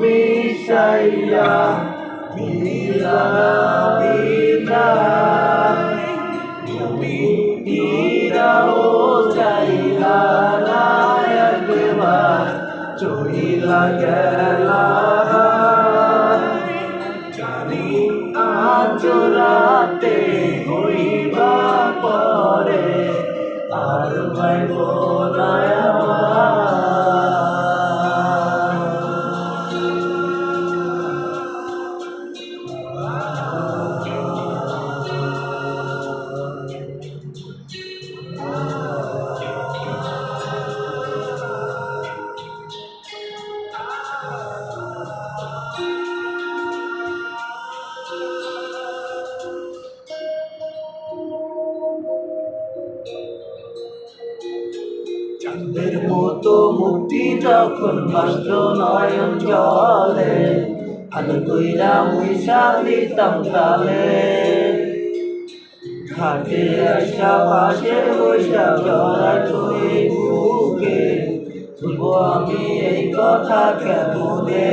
মিশাইয়া বিদায় তুমি তীরাও চাইলা না একবার চলিলা গেলা আর ভাই বোনায় চাঁদের মতো মুক্তি যখন বাস্ত্র নয়ন জলে আলো কইরা মুইসা দিতাম তালে ঘাটে আসা পাশে বৈশা জড়া তুই বুকে, বলব আমি এই কথা কেমনে?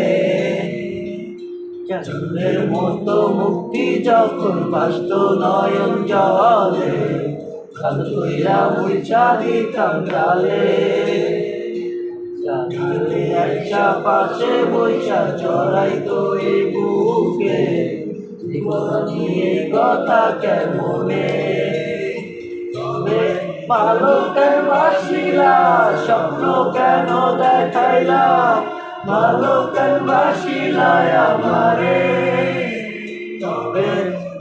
চাঁদের মতো মুক্তি যখন বাস্ত নয়ন জলে আলো কইরা মুইসা দিতাম তালে চাঁদে আসা পাশে বৈশা চড়াই তো এই বুকে জীবনী এই কথা কেমনে তবে ভালো কেন বাসিলা স্বপ্ন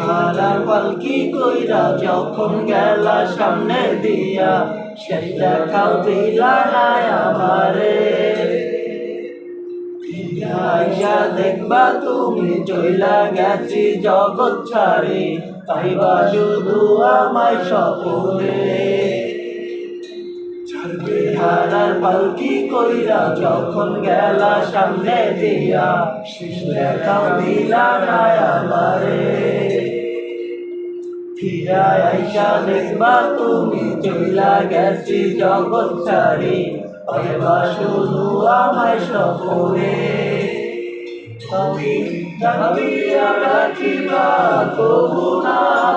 হারার পালকি কইরা যখন গেলা সামনে দিয়া, সেই দেখাও দিলা নাই আমারে। আইসা দেখবা তুমি চইলা গেছি জগৎ ছাড়ি, পাইবা শুধু আমায় স্বপনে। হারার পালকি কইরা যখন গেলা সামনে দিয়া? দেখাও দিলা আমারে। ফিরা দেখবা তুমি চইলা গেছি জগৎ ছাড়ি। পাইবা শুধু আমায় স্বপনে আমি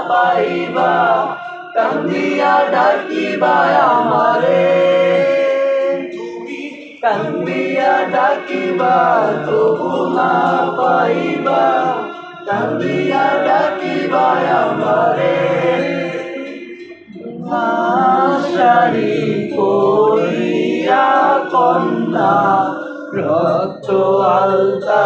পাইবা। কান্দিয়া ডাকিবা আমারে। তুমি কান্দিয়া ডাকিবা, তবু না পাইবা। কান্দিয়া ডাকিবা আমারে। শাড়ি পরিয়া কন্যা, রক্ত আলতা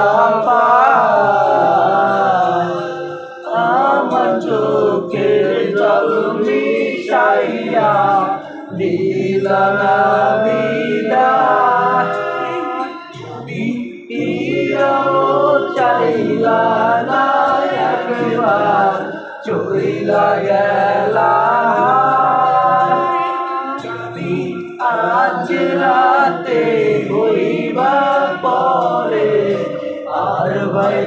চাইলা না একবার চইলা গেলা। আজ রাতে হইবা পরে আর ভাই